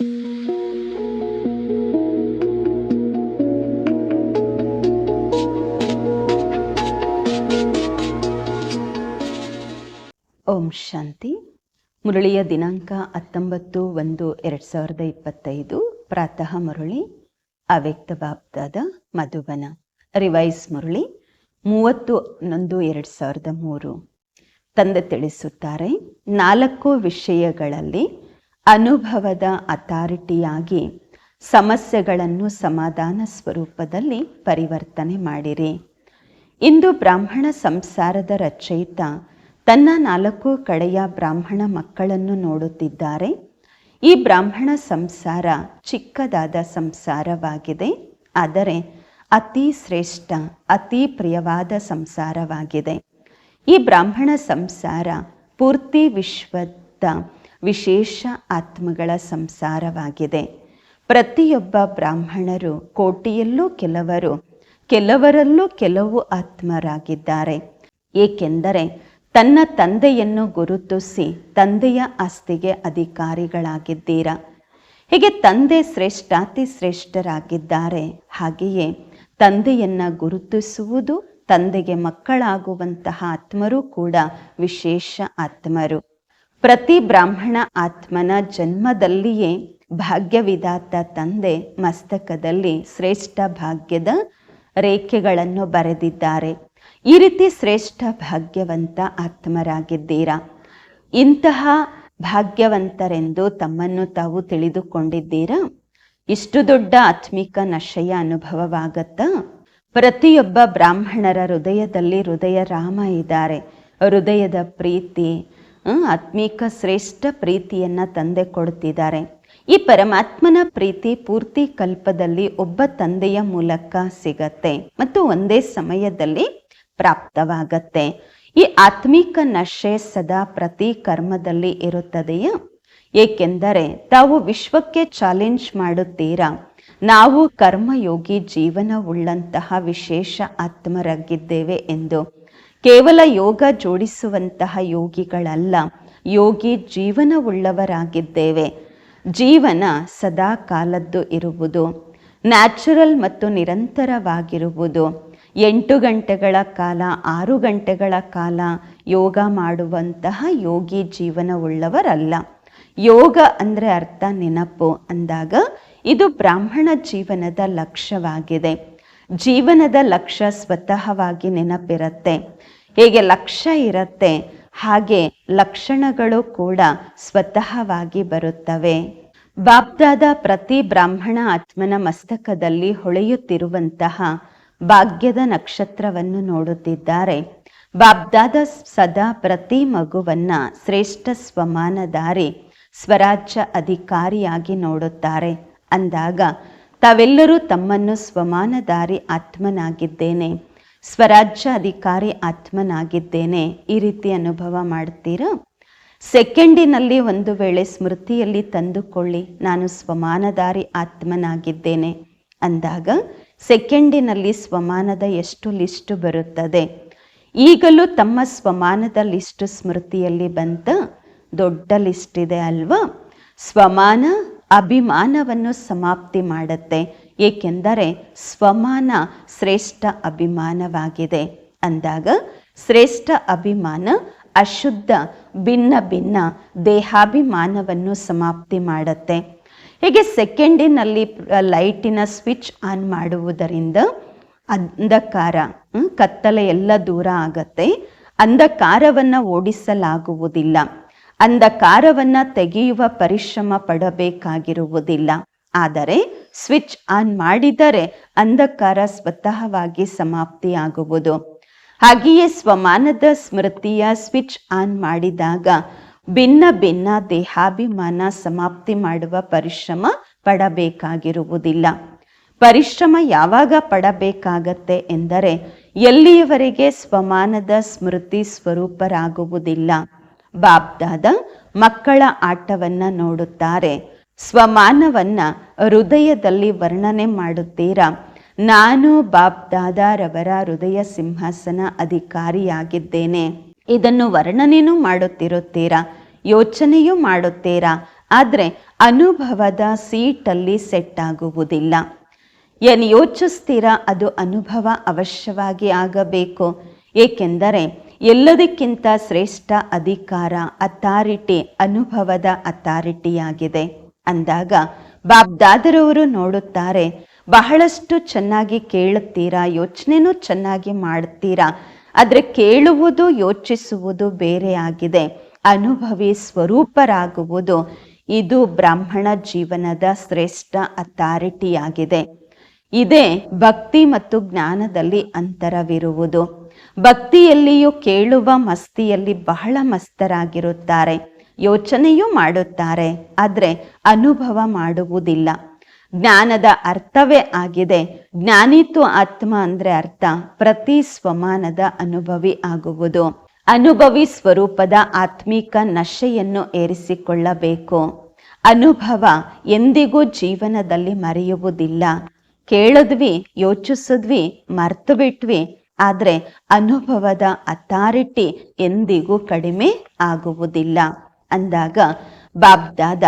ಓಂ ಶಾಂತಿ. ಮುರಳಿಯ ದಿನಾಂಕ ಹತ್ತೊಂಬತ್ತು ಒಂದು ಎರಡು ಸಾವಿರದ ಇಪ್ಪತ್ತೈದು. ಪ್ರಾತಃ ಮುರಳಿ, ಅವ್ಯಕ್ತ ಬಾಬ್ದಾದ ಮಧುಬನ. ರಿವೈಸ್ ಮುರಳಿ, ಮೂವತ್ತು ಹನ್ನೊಂದು ಎರಡು ಸಾವಿರದ ಮೂರು. ತಂದೆ ತಿಳಿಸುತ್ತಾರೆ, ನಾಲ್ಕು ವಿಷಯಗಳಲ್ಲಿ ಅನುಭವದ ಅಥಾರಿಟಿಯಾಗಿ ಸಮಸ್ಯೆಗಳನ್ನು ಸಮಾಧಾನ ಸ್ವರೂಪದಲ್ಲಿ ಪರಿವರ್ತನೆ ಮಾಡಿರಿ. ಇಂದು ಬ್ರಾಹ್ಮಣ ಸಂಸಾರದ ರಚಯಿತ ತನ್ನ ನಾಲ್ಕು ಕಡೆಯ ಬ್ರಾಹ್ಮಣ ಮಕ್ಕಳನ್ನು ನೋಡುತ್ತಿದ್ದಾರೆ. ಈ ಬ್ರಾಹ್ಮಣ ಸಂಸಾರ ಚಿಕ್ಕದಾದ ಸಂಸಾರವಾಗಿದೆ. ಆದರೆ ಅತಿ ಶ್ರೇಷ್ಠ, ಅತಿ ಪ್ರಿಯವಾದ ಸಂಸಾರವಾಗಿದೆ. ಈ ಬ್ರಾಹ್ಮಣ ಸಂಸಾರ ಪೂರ್ತಿ ವಿಶ್ವದ ವಿಶೇಷ ಆತ್ಮಗಳ ಸಂಸಾರವಾಗಿದೆ. ಪ್ರತಿಯೊಬ್ಬ ಬ್ರಾಹ್ಮಣರು, ಕೋಟಿಯಲ್ಲೂ ಕೆಲವರು, ಕೆಲವರಲ್ಲೂ ಕೆಲವು ಆತ್ಮರಾಗಿದ್ದಾರೆ. ಏಕೆಂದರೆ ತನ್ನ ತಂದೆಯನ್ನು ಗುರುತಿಸಿ ತಂದೆಯ ಆಸ್ತಿಗೆ ಅಧಿಕಾರಿಗಳಾಗಿದ್ದೀರಾ? ಹೀಗೆ ತಂದೆ ಶ್ರೇಷ್ಠಾತಿ ಶ್ರೇಷ್ಠರಾಗಿದ್ದಾರೆ? ಹಾಗೆಯೇ ತಂದೆಯನ್ನು ಗುರುತಿಸುವುದು ತಂದೆಗೆ ಮಕ್ಕಳಾಗುವಂತಹ ಆತ್ಮರು ಕೂಡ ವಿಶೇಷ ಆತ್ಮರು. ಪ್ರತಿ ಬ್ರಾಹ್ಮಣ ಆತ್ಮನ ಜನ್ಮದಲ್ಲಿಯೇ ಭಾಗ್ಯವಿದಾತ ತಂದೆ ಮಸ್ತಕದಲ್ಲಿ ಶ್ರೇಷ್ಠ ಭಾಗ್ಯದ ರೇಖೆಗಳನ್ನು ಬರೆದಿದ್ದಾರೆ. ಈ ರೀತಿ ಶ್ರೇಷ್ಠ ಭಾಗ್ಯವಂತ ಆತ್ಮರಾಗಿದ್ದೀರಾ? ಇಂತಹ ಭಾಗ್ಯವಂತರೆಂದು ತಮ್ಮನ್ನು ತಾವು ತಿಳಿದುಕೊಂಡಿದ್ದೀರಾ? ಇಷ್ಟು ದೊಡ್ಡ ಆತ್ಮಿಕ ನಶೆಯ ಅನುಭವವಾಗತ್ತಾ? ಪ್ರತಿಯೊಬ್ಬ ಬ್ರಾಹ್ಮಣರ ಹೃದಯದಲ್ಲಿ ಹೃದಯ ರಾಮ ಇದ್ದಾರೆ. ಹೃದಯದ ಪ್ರೀತಿ ಆತ್ಮಿಕ ಶ್ರೇಷ್ಠ ಪ್ರೀತಿಯನ್ನು ತಂದೆ ಕೊಡುತ್ತಿದ್ದಾರೆ ಈ ಪರಮಾತ್ಮನ ಪ್ರೀತಿ ಪೂರ್ತಿ ಕಲ್ಪದಲ್ಲಿ ಒಬ್ಬ ತಂದೆಯ ಮೂಲಕ ಸಿಗತ್ತೆ ಮತ್ತು ಒಂದೇ ಸಮಯದಲ್ಲಿ ಪ್ರಾಪ್ತವಾಗತ್ತೆ. ಈ ಆತ್ಮಿಕ ನಶೆ ಸದಾ ಪ್ರತಿ ಕರ್ಮದಲ್ಲಿ ಇರುತ್ತದೆಯಾ? ಏಕೆಂದರೆ ತಾವು ವಿಶ್ವಕ್ಕೆ ಚಾಲೆಂಜ್ ಮಾಡುತ್ತೀರಾ? ನಾವು ಕರ್ಮಯೋಗಿ ಜೀವನವುಳ್ಳಂತಹ ವಿಶೇಷ ಆತ್ಮರಾಗಿದ್ದೇವೆ ಎಂದು. ಕೇವಲ ಯೋಗ ಜೋಡಿಸುವಂತಹ ಯೋಗಿಗಳಲ್ಲ, ಯೋಗಿ ಜೀವನವುಳ್ಳವರಾಗಿದ್ದೇವೆ. ಜೀವನ ಸದಾ ಕಾಲದ್ದು ಇರುವುದು, ನ್ಯಾಚುರಲ್ ಮತ್ತು ನಿರಂತರವಾಗಿರುವುದು. ಎಂಟು ಗಂಟೆಗಳ ಕಾಲ, ಆರು ಗಂಟೆಗಳ ಕಾಲ ಯೋಗ ಮಾಡುವಂತಹ ಯೋಗಿ ಜೀವನವುಳ್ಳವರಲ್ಲ. ಯೋಗ ಅಂದರೆ ಅರ್ಥ ನೆನಪು ಅಂದಾಗ ಇದು ಬ್ರಾಹ್ಮಣ ಜೀವನದ ಲಕ್ಷ್ಯವಾಗಿದೆ. ಜೀವನದ ಲಕ್ಷ್ಯ ಸ್ವತಃವಾಗಿ ನೆನಪಿರುತ್ತೆ. ಹೇಗೆ ಲಕ್ಷ್ಯ ಇರುತ್ತೆ, ಹಾಗೆ ಲಕ್ಷಣಗಳು ಕೂಡ ಸ್ವತಃವಾಗಿ ಬರುತ್ತವೆ. ಬಾಬ್ದಾದ ಪ್ರತಿ ಬ್ರಾಹ್ಮಣ ಆತ್ಮನ ಮಸ್ತಕದಲ್ಲಿ ಹೊಳೆಯುತ್ತಿರುವಂತಹ ಭಾಗ್ಯದ ನಕ್ಷತ್ರವನ್ನು ನೋಡುತ್ತಿದ್ದಾರೆ. ಬಾಬ್ದಾದ ಸದಾ ಪ್ರತಿ ಮಗುವನ್ನ ಶ್ರೇಷ್ಠ ಸ್ವಮಾನಧಾರಿ ಸ್ವರಾಜ್ಯ ಅಧಿಕಾರಿಯಾಗಿ ನೋಡುತ್ತಾರೆ. ಅಂದಾಗ, ತಾವೆಲ್ಲರೂ ತಮ್ಮನ್ನು ಸ್ವಮಾನಧಾರಿ ಆತ್ಮನಾಗಿದ್ದೇನೆ. ಸ್ವರಾಜ್ಯ ಅಧಿಕಾರಿ ಆತ್ಮನಾಗಿದ್ದೇನೆ. ಈ ರೀತಿ ಅನುಭವ ಮಾಡ್ತೀರಾ? ಸೆಕೆಂಡಿನಲ್ಲಿ ಒಂದು ವೇಳೆ ಸ್ಮೃತಿಯಲ್ಲಿ ತಂದುಕೊಳ್ಳಿ. ನಾನು ಸ್ವಮಾನಧಾರಿ ಆತ್ಮನಾಗಿದ್ದೇನೆ. ಅಂದಾಗ ಸೆಕೆಂಡಿನಲ್ಲಿ ಸ್ವಮಾನದ ಎಷ್ಟು ಲಿಸ್ಟು ಬರುತ್ತದೆ? ಈಗಲೂ ತಮ್ಮ ಸ್ವಮಾನದ ಲಿಸ್ಟು ಸ್ಮೃತಿಯಲ್ಲಿ ಬಂತ? ದೊಡ್ಡ ಲಿಸ್ಟ್ ಇದೆ ಅಲ್ವಾ? ಸ್ವಮಾನ ಅಭಿಮಾನವನ್ನು ಸಮಾಪ್ತಿ ಮಾಡುತ್ತೆ. ಏಕೆಂದರೆ ಸ್ವಮಾನ ಶ್ರೇಷ್ಠ ಅಭಿಮಾನವಾಗಿದೆ. ಅಂದಾಗ ಶ್ರೇಷ್ಠ ಅಭಿಮಾನ ಅಶುದ್ಧ ಭಿನ್ನ ಭಿನ್ನ ದೇಹಾಭಿಮಾನವನ್ನು ಸಮಾಪ್ತಿ ಮಾಡುತ್ತೆ. ಹೀಗೆ ಸೆಕೆಂಡಿನಲ್ಲಿ ಲೈಟಿನ ಸ್ವಿಚ್ ಆನ್ ಮಾಡುವುದರಿಂದ ಅಂಧಕಾರ ಕತ್ತಲೆ ಎಲ್ಲ ದೂರ ಆಗತ್ತೆ. ಅಂಧಕಾರವನ್ನು ಓಡಿಸಲಾಗುವುದಿಲ್ಲ. ಅಂಧಕಾರವನ್ನು ತೆಗೆಯುವ ಪರಿಶ್ರಮ ಪಡಬೇಕಾಗಿರುವುದಿಲ್ಲ. ಆದರೆ ಸ್ವಿಚ್ ಆನ್ ಮಾಡಿದರೆ ಅಂಧಕಾರ ಸ್ವತಃವಾಗಿ ಸಮಾಪ್ತಿಯಾಗುವುದು. ಹಾಗೆಯೇ ಸ್ವಮಾನದ ಸ್ಮೃತಿಯ ಸ್ವಿಚ್ ಆನ್ ಮಾಡಿದಾಗ ಭಿನ್ನ ಭಿನ್ನ ದೇಹಾಭಿಮಾನ ಸಮಾಪ್ತಿ ಮಾಡುವ ಪರಿಶ್ರಮ ಪಡಬೇಕಾಗಿರುವುದಿಲ್ಲ. ಪರಿಶ್ರಮ ಯಾವಾಗ ಪಡಬೇಕಾಗತ್ತೆ ಎಂದರೆ ಎಲ್ಲಿಯವರೆಗೆ ಸ್ವಮಾನದ ಸ್ಮೃತಿ ಸ್ವರೂಪರಾಗುವುದಿಲ್ಲ. ಬಾಬ್ದಾದ ಮಕ್ಕಳ ಆಟವನ್ನು ನೋಡುತ್ತಾರೆ. ಸ್ವಮಾನವನ್ನ ಹೃದಯದಲ್ಲಿ ವರ್ಣನೆ ಮಾಡುತ್ತೀರಾ? ನಾನು ಬಾಬ್ ದಾದಾರವರ ಹೃದಯ ಸಿಂಹಾಸನ ಅಧಿಕಾರಿಯಾಗಿದ್ದೇನೆ. ಇದನ್ನು ವರ್ಣನೆಯೂ ಮಾಡುತ್ತಿರುತ್ತೀರಾ? ಯೋಚನೆಯೂ ಮಾಡುತ್ತೀರಾ? ಆದರೆ ಅನುಭವದ ಸೀಟಲ್ಲಿ ಸೆಟ್ ಆಗುವುದಿಲ್ಲ ಏನು ಯೋಚಿಸ್ತೀರಾ? ಅದು ಅನುಭವ ಅವಶ್ಯವಾಗಿ ಆಗಬೇಕು. ಏಕೆಂದರೆ ಎಲ್ಲದಕ್ಕಿಂತ ಶ್ರೇಷ್ಠ ಅಧಿಕಾರ ಅಥಾರಿಟಿ, ಅನುಭವದ ಅಥಾರಿಟಿಯಾಗಿದೆ. ಅಂದಾಗ ಬಾಬ್ದಾದರವರು ನೋಡುತ್ತಾರೆ, ಬಹಳಷ್ಟು ಚೆನ್ನಾಗಿ ಕೇಳುತ್ತೀರಾ, ಯೋಚನೆನೂ ಚೆನ್ನಾಗಿ ಮಾಡುತ್ತೀರಾ ಆದರೆ ಕೇಳುವುದು, ಯೋಚಿಸುವುದು ಬೇರೆ ಆಗಿದೆ. ಅನುಭವಿ ಸ್ವರೂಪರಾಗುವುದು ಇದು ಬ್ರಾಹ್ಮಣ ಜೀವನದ ಶ್ರೇಷ್ಠ ಅಥಾರಿಟಿಯಾಗಿದೆ. ಇದೇ ಭಕ್ತಿ ಮತ್ತು ಜ್ಞಾನದಲ್ಲಿ ಅಂತರವಿರುವುದು. ಭಕ್ತಿಯಲ್ಲಿಯೂ ಕೇಳುವ ಮಸ್ತಿಯಲ್ಲಿ ಬಹಳ ಮಸ್ತರಾಗಿರುತ್ತಾರೆ. ಯೋಚನೆಯೂ ಮಾಡುತ್ತಾರೆ, ಆದರೆ ಅನುಭವ ಮಾಡುವುದಿಲ್ಲ. ಜ್ಞಾನದ ಅರ್ಥವೇ ಆಗಿದೆ. ಜ್ಞಾನಿತ್ವ ಆತ್ಮ ಅಂದರೆ ಅರ್ಥ. ಪ್ರತಿ ಸ್ವಮಾನದ ಅನುಭವಿ ಆಗುವುದು. ಅನುಭವಿ ಸ್ವರೂಪದ ಆತ್ಮಿಕ ನಶೆಯನ್ನು ಏರಿಸಿಕೊಳ್ಳಬೇಕು. ಅನುಭವ ಎಂದಿಗೂ ಜೀವನದಲ್ಲಿ ಮರೆಯುವುದಿಲ್ಲ. ಕೇಳಿದ್ವಿ, ಯೋಚಿಸಿದ್ವಿ ಮರ್ತು ಬಿಟ್ವಿ ಆದರೆ ಅನುಭವದ ಅಥಾರಿಟಿ ಎಂದಿಗೂ ಕಡಿಮೆ ಆಗುವುದಿಲ್ಲ. ಅಂದಾಗ ಬಾಬ್ದಾದ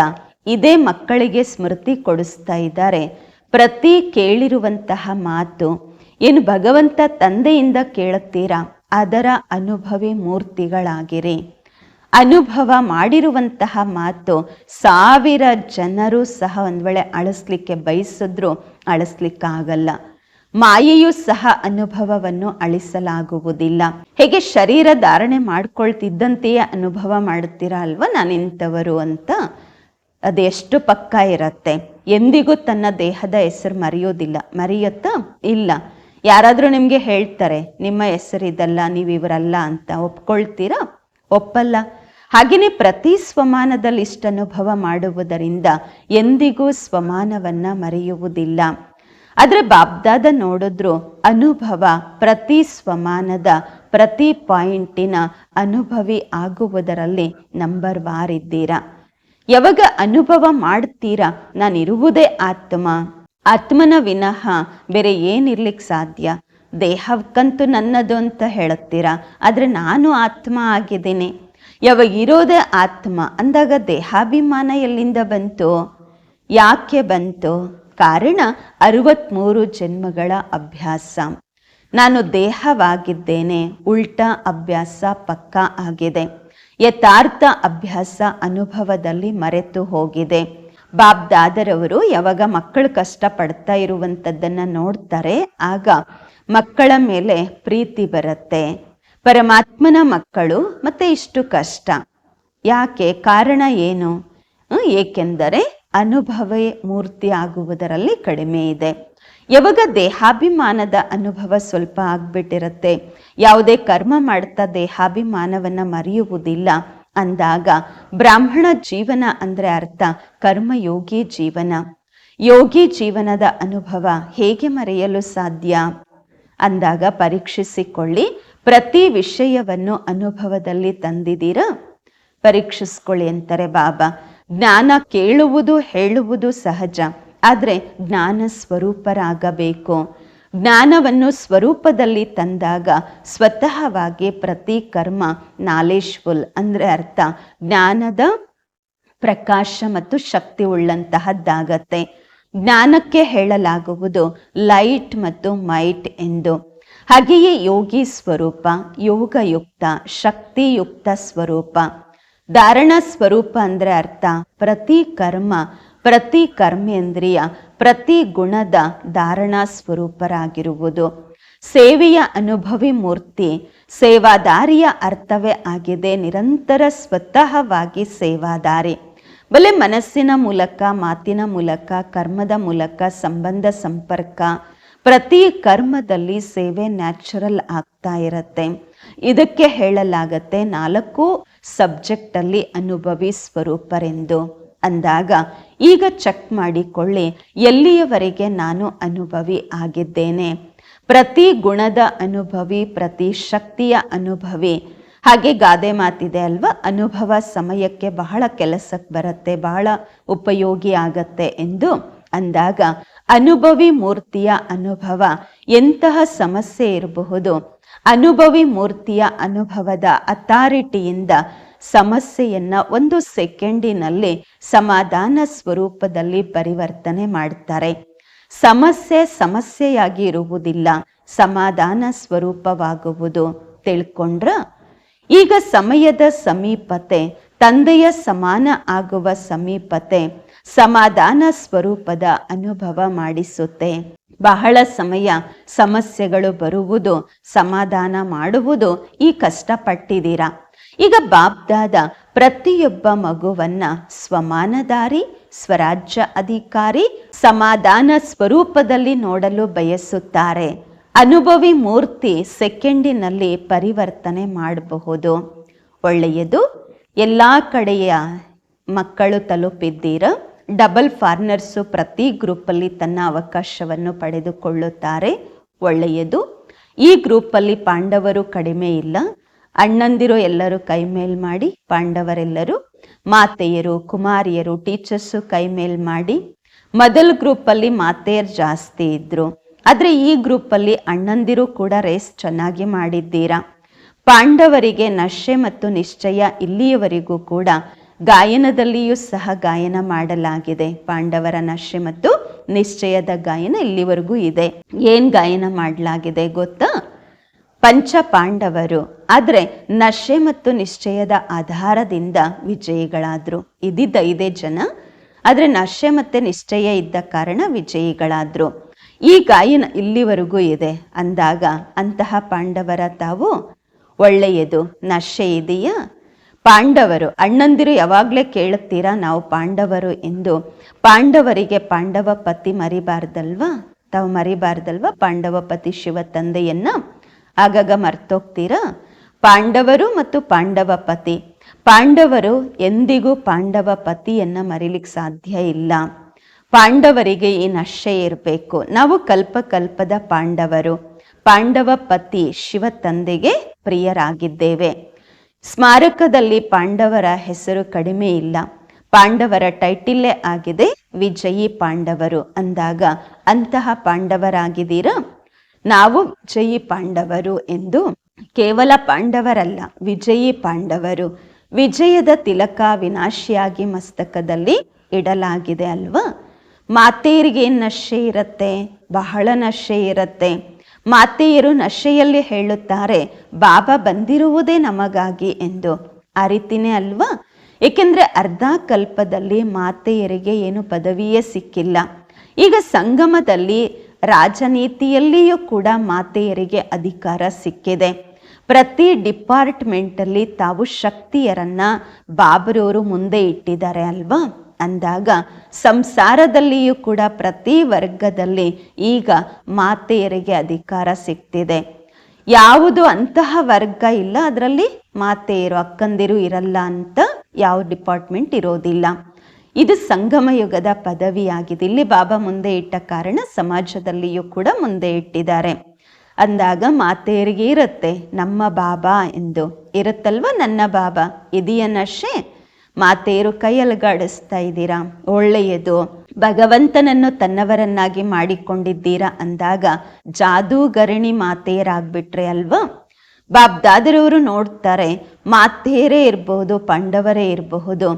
ಇದೇ ಮಕ್ಕಳಿಗೆ ಸ್ಮೃತಿ ಕೊಡಿಸ್ತಾ ಇದ್ದಾರೆ. ಪ್ರತಿ ಕೇಳಿರುವಂತಹ ಮಾತು ಏನು ಭಗವಂತ ತಂದೆಯಿಂದ ಕೇಳುತ್ತೀರಾ? ಅದರ ಅನುಭವಿ ಮೂರ್ತಿಗಳಾಗಿರಿ. ಅನುಭವ ಮಾಡಿರುವಂತಹ ಮಾತು ಸಾವಿರ ಜನರು ಸಹ ಒಂದು ವೇಳೆ ಅಳಿಸ್ಲಿಕ್ಕೆ ಬಯಸಿದ್ರು ಅಳಿಸ್ಲಿಕ್ಕಾಗಲ್ಲ. ಮಾಯೆಯೂ ಸಹ ಅನುಭವವನ್ನು ಅಳಿಸಲಾಗುವುದಿಲ್ಲ. ಹೇಗೆ ಶರೀರ ಧಾರಣೆ ಮಾಡ್ಕೊಳ್ತಿದ್ದಂತೆಯೇ ಅನುಭವ ಮಾಡುತ್ತೀರಾ ಅಲ್ವಾ ನಾನಿಂಥವರು ಅಂತ? ಅದೆಷ್ಟು ಪಕ್ಕ ಇರತ್ತೆ. ಎಂದಿಗೂ ತನ್ನ ದೇಹದ ಹೆಸರು ಮರೆಯೋದಿಲ್ಲ. ಮರೆಯುತ್ತಾ? ಇಲ್ಲ. ಯಾರಾದರೂ ನಿಮಗೆ ಹೇಳ್ತಾರೆ, ನಿಮ್ಮ ಹೆಸರು ಇದಲ್ಲ, ನೀವು ಇವರಲ್ಲ ಅಂತ ಒಪ್ಕೊಳ್ತೀರಾ? ಒಪ್ಪಲ್ಲ. ಹಾಗೆಯೇ ಪ್ರತಿ ಸ್ವಮಾನದಲ್ಲಿ ಇಷ್ಟು ಅನುಭವ ಮಾಡುವುದರಿಂದ ಎಂದಿಗೂ ಸ್ವಮಾನವನ್ನು ಮರೆಯುವುದಿಲ್ಲ. ಆದರೆ ಬಾಬ್ದಾದ ನೋಡಿದ್ರು ಅನುಭವ ಪ್ರತಿ ಸ್ವಮಾನದ, ಪ್ರತಿ ಪಾಯಿಂಟಿನ ಅನುಭವಿ ಆಗುವುದರಲ್ಲಿ ನಂಬರ್ ವಾರ್ ಇದ್ದೀರಾ? ಯಾವಾಗ ಅನುಭವ ಮಾಡ್ತೀರಾ? ನಾನಿರುವುದೇ ಆತ್ಮ. ಆತ್ಮನ ವಿನಃ ಬೇರೆ ಏನಿರ್ಲಿಕ್ಕೆ ಸಾಧ್ಯ? ದೇಹಕ್ಕಂತೂ ನನ್ನದು ಅಂತ ಹೇಳುತ್ತೀರಾ? ಆದರೆ ನಾನು ಆತ್ಮ ಆಗಿದ್ದೀನಿ. ಯಾವಾಗ ಇರೋದೇ ಆತ್ಮ. ಅಂದಾಗ ದೇಹಾಭಿಮಾನ ಎಲ್ಲಿಂದ ಬಂತು? ಯಾಕೆ ಬಂತು? ಕಾರಣ ಅರವತ್ಮೂರು ಜನ್ಮಗಳ ಅಭ್ಯಾಸ. ನಾನು ದೇಹವಾಗಿದ್ದೇನೆ, ಉಲ್ಟಾ ಅಭ್ಯಾಸ ಪಕ್ಕ ಆಗಿದೆ. ಯಥಾರ್ಥ ಅಭ್ಯಾಸ ಅನುಭವದಲ್ಲಿ ಮರೆತು ಹೋಗಿದೆ. ಬಾಬ್ ದಾದರವರು ಯಾವಾಗ ಮಕ್ಕಳು ಕಷ್ಟ ಪಡ್ತಾ ಇರುವಂಥದ್ದನ್ನು ನೋಡ್ತಾರೆ, ಆಗ ಮಕ್ಕಳ ಮೇಲೆ ಪ್ರೀತಿ ಬರುತ್ತೆ. ಪರಮಾತ್ಮನ ಮಕ್ಕಳು ಮತ್ತೆ ಇಷ್ಟು ಕಷ್ಟ. ಯಾಕೆ? ಕಾರಣ ಏನು? ಏಕೆಂದರೆ ಅನುಭವೇ ಮೂರ್ತಿ ಆಗುವುದರಲ್ಲಿ ಕಡಿಮೆ ಇದೆ. ಯಾವಾಗ ದೇಹಾಭಿಮಾನದ ಅನುಭವ ಸ್ವಲ್ಪ ಆಗ್ಬಿಟ್ಟಿರುತ್ತೆ. ಯಾವುದೇ ಕರ್ಮ ಮಾಡ್ತಾ ದೇಹಾಭಿಮಾನವನ್ನು ಮರೆಯುವುದಿಲ್ಲ. ಅಂದಾಗ ಬ್ರಾಹ್ಮಣ ಜೀವನ ಅಂದ್ರೆ ಅರ್ಥ ಕರ್ಮಯೋಗಿ ಜೀವನ. ಯೋಗಿ ಜೀವನದ ಅನುಭವ ಹೇಗೆ ಮರೆಯಲು ಸಾಧ್ಯ? ಅಂದಾಗ ಪರೀಕ್ಷಿಸಿಕೊಳ್ಳಿ. ಪ್ರತಿ ವಿಷಯವನ್ನು ಅನುಭವದಲ್ಲಿ ತಂದಿದ್ದೀರಾ? ಪರೀಕ್ಷಿಸ್ಕೊಳ್ಳಿ ಅಂತಾರೆ ಬಾಬಾ. ಜ್ಞಾನ ಕೇಳುವುದು ಹೇಳುವುದು ಸಹಜ. ಆದರೆ ಜ್ಞಾನ ಸ್ವರೂಪರಾಗಬೇಕು. ಜ್ಞಾನವನ್ನು ಸ್ವರೂಪದಲ್ಲಿ ತಂದಾಗ ಸ್ವತಃವಾಗಿ ಪ್ರತಿ ಕರ್ಮ ನಾಲೇಜ್ಫುಲ್ ಅಂದರೆ ಅರ್ಥ. ಜ್ಞಾನದ ಪ್ರಕಾಶ ಮತ್ತು ಶಕ್ತಿ ಉಳ್ಳಂತಹದ್ದಾಗತ್ತೆ. ಜ್ಞಾನಕ್ಕೆ ಹೇಳಲಾಗುವುದು ಲೈಟ್ ಮತ್ತು ಮೈಟ್ ಎಂದು. ಹಾಗೆಯೇ ಯೋಗಿ ಸ್ವರೂಪ, ಯೋಗಯುಕ್ತ, ಶಕ್ತಿಯುಕ್ತ ಸ್ವರೂಪ. ಧಾರಣ ಸ್ವರೂಪ ಅಂದರೆ ಅರ್ಥ. ಪ್ರತಿ ಕರ್ಮ, ಪ್ರತಿ ಕರ್ಮೇಂದ್ರಿಯ, ಪ್ರತಿ ಗುಣದ ಧಾರಣಾ ಸ್ವರೂಪರಾಗಿರುವುದು. ಸೇವೆಯ ಅನುಭವಿ ಮೂರ್ತಿ, ಸೇವಾದಾರಿಯ ಅರ್ಥವೇ ಆಗಿದೆ, ನಿರಂತರ ಸ್ವತಃವಾಗಿ ಸೇವಾದಾರಿ. ಬಲೆ ಮನಸ್ಸಿನ ಮೂಲಕ, ಮಾತಿನ ಮೂಲಕ, ಕರ್ಮದ ಮೂಲಕ ಸಂಬಂಧ ಸಂಪರ್ಕ, ಪ್ರತಿ ಕರ್ಮದಲ್ಲಿ ಸೇವೆ ನ್ಯಾಚುರಲ್ ಆಗ್ತಾ ಇರತ್ತೆ. ಇದಕ್ಕೆ ಹೇಳಲಾಗತ್ತೆ ನಾಲ್ಕು ಸಬ್ಜೆಕ್ಟ್ ಅಲ್ಲಿ ಅನುಭವಿ ಸ್ವರೂಪರೆಂದು. ಅಂದಾಗ, ಈಗ ಚೆಕ್ ಮಾಡಿಕೊಳ್ಳಿ, ಎಲ್ಲಿಯವರೆಗೆ ನಾನು ಅನುಭವಿ ಆಗಿದ್ದೇನೆ? ಪ್ರತಿ ಗುಣದ ಅನುಭವಿ, ಪ್ರತಿ ಶಕ್ತಿಯ ಅನುಭವಿ. ಹಾಗೆ ಗಾದೆ ಮಾತಿದೆ ಅಲ್ವಾ? ಅನುಭವ ಸಮಯಕ್ಕೆ ಬಹಳ ಕೆಲಸಕ್ಕೆ ಬರುತ್ತೆ, ಬಹಳ ಉಪಯೋಗಿ ಆಗತ್ತೆ ಎಂದು. ಅಂದಾಗ ಅನುಭವಿ ಮೂರ್ತಿಯ ಅನುಭವ ಎಂತಹ ಸಮಸ್ಯೆ ಇರಬಹುದು? ಅನುಭವಿ ಮೂರ್ತಿಯ ಅನುಭವದ ಅಥಾರಿಟಿಯಿಂದ ಸಮಸ್ಯೆಯನ್ನ ಒಂದು ಸೆಕೆಂಡಿನಲ್ಲಿ ಸಮಾಧಾನ ಸ್ವರೂಪದಲ್ಲಿ ಪರಿವರ್ತನೆ ಮಾಡ್ತಾರೆ. ಸಮಸ್ಯೆ ಸಮಸ್ಯೆಯಾಗಿ ಇರುವುದಿಲ್ಲ, ಸಮಾಧಾನ ಸ್ವರೂಪವಾಗುವುದು. ತಿಳ್ಕೊಂಡ್ರ? ಈಗ ಸಮಯದ ಸಮೀಪತೆ, ತಂದೆಯ ಸಮಾನ ಆಗುವ ಸಮೀಪತೆ ಸಮಾಧಾನ ಸ್ವರೂಪದ ಅನುಭವ ಮಾಡಿಸುತ್ತೆ. ಬಹಳ ಸಮಯ ಸಮಸ್ಯೆಗಳು ಬರುವುದು, ಸಮಾಧಾನ ಮಾಡುವುದು ಈ ಕಷ್ಟಪಟ್ಟಿದ್ದೀರಾ? ಈಗ ಬಾಬ್ದಾದ ಪ್ರತಿಯೊಬ್ಬ ಮಗುವನ್ನ ಸ್ವಮಾನದಾರಿ ಸ್ವರಾಜ್ಯ ಅಧಿಕಾರಿ, ಸಮಾಧಾನ ಸ್ವರೂಪದಲ್ಲಿ ನೋಡಲು ಬಯಸುತ್ತಾರೆ. ಅನುಭವಿ ಮೂರ್ತಿ ಸೆಕೆಂಡಿನಲ್ಲಿ ಪರಿವರ್ತನೆ ಮಾಡಬಹುದು. ಒಳ್ಳೆಯದು? ಎಲ್ಲ ಕಡೆಯ ಮಕ್ಕಳು ತಲುಪಿದ್ದೀರ? ಡಬಲ್ ಫಾರ್ನರ್ಸು ಪ್ರತಿ ಗ್ರೂಪಲ್ಲಿ ತನ್ನ ಅವಕಾಶವನ್ನು ಪಡೆದುಕೊಳ್ಳುತ್ತಾರೆ. ಒಳ್ಳೆಯದು. ಈ ಗ್ರೂಪಲ್ಲಿ ಪಾಂಡವರು ಕಡಿಮೆ ಇಲ್ಲ. ಅಣ್ಣಂದಿರು ಎಲ್ಲರೂ ಕೈ ಮೇಲ್ ಮಾಡಿ ಪಾಂಡವರೆಲ್ಲರೂ, ಮಾತೆಯರು, ಕುಮಾರಿಯರು, ಟೀಚರ್ಸು ಕೈ ಮೇಲ್ ಮಾಡಿ. ಮೊದಲ ಗ್ರೂಪಲ್ಲಿ ಮಾತೆಯರು ಜಾಸ್ತಿ ಇದ್ರು. ಆದರೆ ಈ ಗ್ರೂಪಲ್ಲಿ ಅಣ್ಣಂದಿರು ಕೂಡ ರೇಸ್ ಚೆನ್ನಾಗಿ ಮಾಡಿದ್ದೀರಾ. ಪಾಂಡವರಿಗೆ ನಶೆ ಮತ್ತು ನಿಶ್ಚಯ ಇಲ್ಲಿಯವರೆಗೂ ಕೂಡ ಗಾಯನದಲ್ಲಿಯೂ ಸಹ ಗಾಯನ ಮಾಡಲಾಗಿದೆ. ಪಾಂಡವರ ನಶೆ ಮತ್ತು ನಿಶ್ಚಯದ ಗಾಯನ ಇಲ್ಲಿವರೆಗೂ ಇದೆ. ಏನ್ ಗಾಯನ ಮಾಡಲಾಗಿದೆ ಗೊತ್ತಾ? ಪಂಚ ಪಾಂಡವರು ಆದರೆ ನಶೆ ಮತ್ತು ನಿಶ್ಚಯದ ಆಧಾರದಿಂದ ವಿಜಯಿಗಳಾದ್ರು. ಇದಿದ್ದ ಇದೆ ಜನ, ಆದರೆ ನಶೆ ಮತ್ತೆ ನಿಶ್ಚಯ ಇದ್ದ ಕಾರಣ ವಿಜಯಿಗಳಾದ್ರು. ಈ ಗಾಯನ ಇಲ್ಲಿವರೆಗೂ ಇದೆ. ಅಂದಾಗ ಅಂತಹ ಪಾಂಡವರ ತಾವು ಒಳ್ಳೆಯದು. ನಶೆ ಇದೆಯಾ? ಪಾಂಡವರು, ಅಣ್ಣಂದಿರು, ಯಾವಾಗಲೇ ಕೇಳುತ್ತೀರಾ ನಾವು ಪಾಂಡವರು ಎಂದು ಪಾಂಡವರಿಗೆ ಪಾಂಡವ ಪತಿ ಮರಿಬಾರ್ದಲ್ವಾ? ತಾವು ಮರಿಬಾರ್ದಲ್ವಾ ಪಾಂಡವ ಪತಿ ಶಿವ ತಂದೆಯನ್ನ? ಆಗಾಗ ಮರ್ತೋಗ್ತೀರಾ? ಪಾಂಡವರು ಮತ್ತು ಪಾಂಡವ ಪತಿ. ಪಾಂಡವರು ಎಂದಿಗೂ ಪಾಂಡವ ಪತಿಯನ್ನ ಮರಿಲಿಕ್ಕೆ ಸಾಧ್ಯ ಇಲ್ಲ. ಪಾಂಡವರಿಗೆ ಈ ನಶೆ ಇರಬೇಕು. ನಾವು ಕಲ್ಪ ಕಲ್ಪದ ಪಾಂಡವರು. ಪಾಂಡವ ಪತಿ ಶಿವ ತಂದೆಗೆ ಪ್ರಿಯರಾಗಿದ್ದೇವೆ. ಸ್ಮಾರಕದಲ್ಲಿ ಪಾಂಡವರ ಹೆಸರು ಕಡಿಮೆ ಇಲ್ಲ. ಪಾಂಡವರ ಟೈಟಿಲ್ಲೇ ಆಗಿದೆ, ವಿಜಯಿ ಪಾಂಡವರು ಅಂದಾಗ ಅಂತಹ ಪಾಂಡವರಾಗಿದ್ದೀರಾ? ನಾವು ವಿಜಯಿ ಪಾಂಡವರು ಎಂದು ಕೇವಲ ಪಾಂಡವರಲ್ಲ, ವಿಜಯಿ ಪಾಂಡವರು. ವಿಜಯದ ತಿಲಕ ವಿನಾಶಿಯಾಗಿ ಮಸ್ತಕದಲ್ಲಿ ಇಡಲಾಗಿದೆ ಅಲ್ವಾ? ಮಾತೇರಿಗೆ ನಶೆ ಇರತ್ತೆ, ಬಹಳ ನಶೆ ಇರತ್ತೆ. ಮಾತೆಯರು ನಶೆಯಲ್ಲಿ ಹೇಳುತ್ತಾರೆ, ಬಾಬಾ ಬಂದಿರುವುದೇ ನಮಗಾಗಿ ಎಂದು. ಆ ರೀತಿನೇ ಅಲ್ವಾ? ಏಕೆಂದರೆ ಅರ್ಧ ಕಲ್ಪದಲ್ಲಿ ಮಾತೆಯರಿಗೆ ಏನು ಪದವಿಯೇ ಸಿಕ್ಕಿಲ್ಲ. ಈಗ ಸಂಗಮದಲ್ಲಿ ರಾಜನೀತಿಯಲ್ಲಿಯೂ ಕೂಡ ಮಾತೆಯರಿಗೆ ಅಧಿಕಾರ ಸಿಕ್ಕಿದೆ. ಪ್ರತಿ ಡಿಪಾರ್ಟ್ಮೆಂಟಲ್ಲಿ ತಾವು ಶಕ್ತಿಯರನ್ನ ಬಾಬರವರು ಮುಂದೆ ಇಟ್ಟಿದ್ದಾರೆ ಅಲ್ವಾ? ಅಂದಾಗ ಸಂಸಾರದಲ್ಲಿಯೂ ಕೂಡ ಪ್ರತಿ ವರ್ಗದಲ್ಲಿ ಈಗ ಮಾತೆಯರಿಗೆ ಅಧಿಕಾರ ಸಿಗ್ತಿದೆ. ಯಾವುದು ಅಂತಹ ವರ್ಗ ಇಲ್ಲ, ಅದರಲ್ಲಿ ಮಾತೆಯರು, ಅಕ್ಕಂದಿರು ಇರಲ್ಲ ಅಂತ ಯಾವ ಡಿಪಾರ್ಟ್ಮೆಂಟ್ ಇರೋದಿಲ್ಲ. ಇದು ಸಂಗಮ ಯುಗದ ಪದವಿಯಾಗಿದೆ. ಇಲ್ಲಿ ಬಾಬಾ ಮುಂದೆ ಇಟ್ಟ ಕಾರಣ ಸಮಾಜದಲ್ಲಿಯೂ ಕೂಡ ಮುಂದೆ ಇಟ್ಟಿದ್ದಾರೆ. ಅಂದಾಗ ಮಾತೆಯರಿಗೆ ಇರುತ್ತೆ, ನಮ್ಮ ಬಾಬಾ ಎಂದು. ಇರುತ್ತಲ್ವ, ನನ್ನ ಬಾಬಾ ಇದೆಯ ನಶೆ? ಮಾತೆಯರು ಕೈಯಲ್ಗಾಡಿಸ್ತಾ ಇದ್ದೀರಾ? ಒಳ್ಳೆಯದು. ಭಗವಂತನನ್ನು ತನ್ನವರನ್ನಾಗಿ ಮಾಡಿಕೊಂಡಿದ್ದೀರಾ ಅಂದಾಗ ಜಾದೂಗರಣಿ ಮಾತೆಯರಾಗ್ಬಿಟ್ರೆ ಅಲ್ವಾ? ಬಾಬ್ದಾದರವರು ನೋಡ್ತಾರೆ, ಮಾತೆಯರೇ ಇರಬಹುದು ಪಾಂಡವರೇ ಇರಬಹುದು.